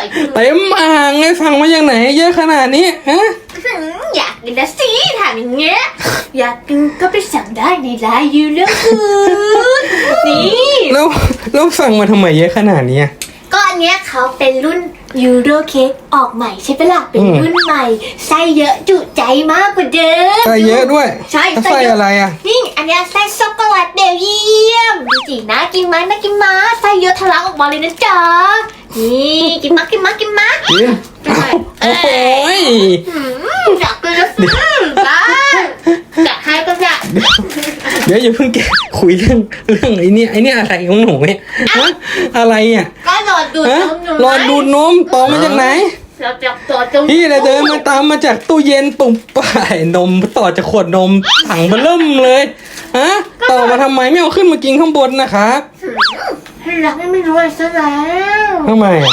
ร่อยจังเต็มอ่างไงสั่งมาจากไหนเยอะขนาดนี้ฮะหืมอยากกินนะสิถามอย่างเงี้ย อยากกินก็ไปสั่งได้ในไลน์ยูเรื่องคืนนี่แล้วแล้วสั่งมาทำไมเยอะขนาดนี้อะก็อันเนี้ยเขาเป็นรุ่นยูโรเค้กออกใหม่ใช่ปะล่ะเป็นอืมรุ่นใหม่ไส้เยอะจุใจมากกว่าเดิม ใส่เยอะด้วยใช่แล้วใส่ใส่เยอะ อะไรอะ นี่อันเนี้ยไส้ช็อกโกแลตเบลเยียมดูสิน่ากินไหมน่ากินมาไส้เยอะทะลักออกมาเลยนะจ๊ะ นี่กินมากกินมากกินมากินโอ้ยหืมอยากกินแล้วสิได้จะให้ก็ได้เดี๋ยวอย่าเพิ่งแกคุยเรื่องเรื่องไอ้นี่ไอ้นี่อะไรของหนูเนี่ยอะไรอะก็รอดดูดนมอยู่รอดูดนมต่อมาจากไหนเราจะต่อจงพี่เลยเดินมาตามมาจากตู้เย็นปุ่มป่ายนมต่อจากขวดนมถังเบอเริ่มเลยฮะต่อมาทำไมไม่เอาขึ้นมากินข้างบนนะครับ ให้รักไม่รู้อะไรซะแล้วทำไมอะ